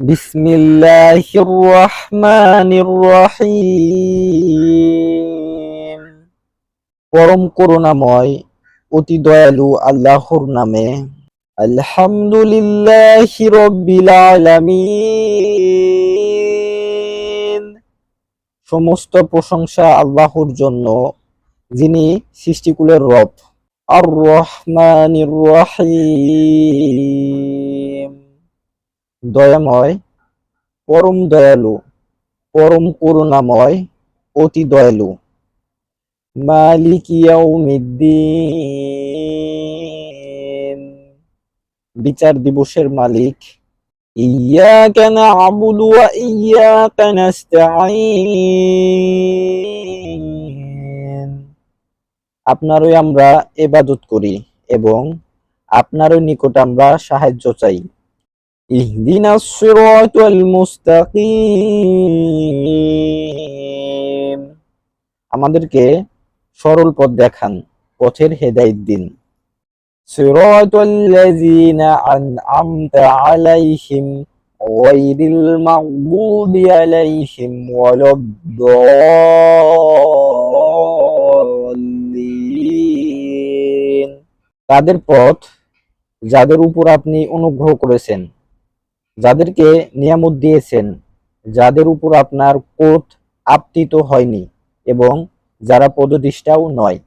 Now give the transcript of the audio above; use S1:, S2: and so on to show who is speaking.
S1: بسم الله الرحمن الرحيم পরম করুণাময় অতি দয়ালু আল্লাহর নামে আলহামদুলিল্লাহ রব্বিল আলামিন সমস্ত প্রশংসা আল্লাহর জন্য যিনি সৃষ্টিকুলের রব আর রহমানির রহিম দয়াময়, পরম দয়ালু, পরম করুণাময়, অতি দয়ালু। মালিক ইয়াউমিদ্দিন। বিচার দিবসের মালিক, ইয়াকা না'বুদু ওয়া ইয়াকা নাস্তাঈন। আপনারই আমরা ইবাদত করি এবং আপনারই নিকট আমরা সাহায্য চাই। ইহদিনা সিরাতাল মুস্তাকিম আমাদেরকে সরল পথ দেখান, পথের হেদায়েত দিন। সিরাতাল লাযিনা আন'আমতা আলাইহিম গায়রিল মাগদুবি আলাইহিম ওয়ালাদ-দাল্লিন তাদের পথ যাদের উপর আপনি অনুগ্রহ করেছেন। যাদেরকে নিয়ামত দিয়েছেন যাদের উপর আপনার কোট আপতিত হয়নি এবং যারা পদদিষ্টাও নয়।